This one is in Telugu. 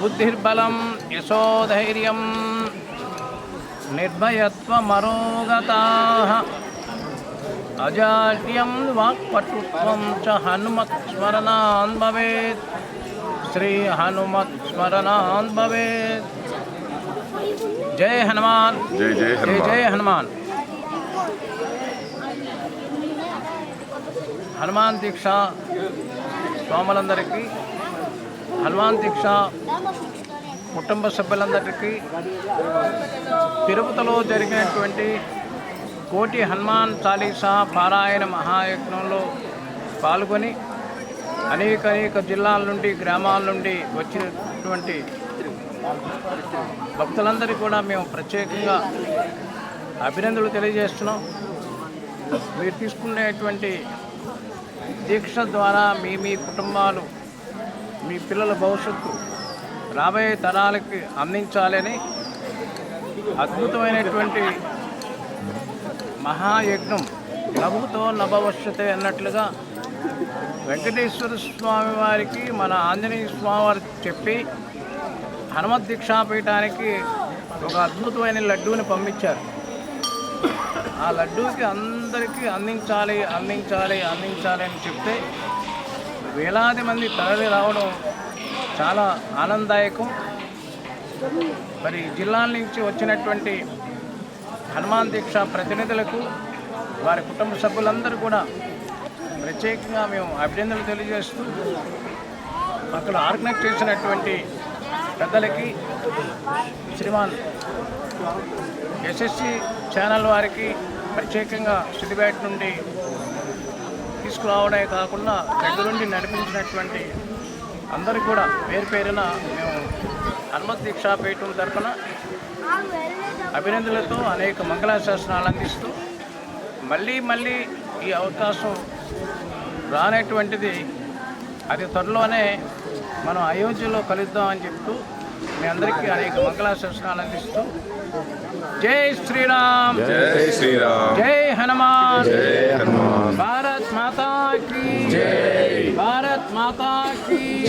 బుద్ధిర్బలం యశోధైర్యం నిర్భయత్వమరోగతా అజాడ్యం వాక్పటుత్వం చ హనుమత్ స్మరణాన్ భవేత్. శ్రీ హనుమత్ స్మరణాన్ భవేత్. జై హనుమాన్. జై జై జై హనుమాన్. జై హనుమాన్. హనుమాన్ దీక్ష స్వాములందరికీ. హనుమాన్ దీక్ష కుటుంబ సభ్యులందరికీ తిరుపతిలో జరిగినటువంటి కోటి హనుమాన్ చాలీసా పారాయణ మహాయజ్ఞంలో పాల్గొని అనేక అనేక జిల్లాల నుండి గ్రామాల నుండి వచ్చినటువంటి భక్తులందరికీ కూడా మేము ప్రత్యేకంగా అభినందనలు తెలియజేస్తున్నాం. మీరు తీసుకునేటువంటి దీక్ష ద్వారా మీ మీ కుటుంబాలు మీ పిల్లల భవిష్యత్తు రాబోయే తరాలకి అందించాలని అద్భుతమైనటువంటి మహాయజ్ఞం నభుతో నభవశ్యతే అన్నట్లుగా వెంకటేశ్వర స్వామి వారికి మన ఆంజనేయ స్వామి వారికి చెప్పి హనుమత్ దీక్షాపీఠానికి ఒక అద్భుతమైన లడ్డూని పంపించారు. ఆ లడ్డూకి అందరికీ అందించాలి అందించాలి అందించాలి అని చెప్తే వేలాది మంది తరలి రావడం చాలా ఆనందదాయకం. మరి జిల్లాల నుంచి వచ్చినటువంటి హనుమాన్ దీక్ష ప్రతినిధులకు వారి కుటుంబ సభ్యులందరూ కూడా ప్రత్యేకంగా మేము అభినందనలు తెలియజేస్తూ అక్కడ ఆర్గనైజ్ చేసినటువంటి పెద్దలకి శ్రీమాన్ ఎస్ఎస్సి ఛానల్ వారికి ప్రత్యేకంగా సిద్దిపేట నుండి తీసుకురావడమే కాకుండా దగ్గరుండి నడిపించినటువంటి అందరికీ కూడా పేరు పేరున మేము హనుమత్ దీక్షా పీఠం తరఫున అభినందనలతో అనేక మంగళాశాసనాలు అందిస్తూ మళ్ళీ మళ్ళీ ఈ అవకాశం రానటువంటిది అది త్వరలోనే మనం అయోధ్యలో కలుద్దామని చెప్తూ మీ అందరికీ అనేక మంగళాశాసనాలు అందిస్తూ జై శ్రీరామ్. జై శ్రీరామ్. జై హనుమాన్. జై హనుమాన్.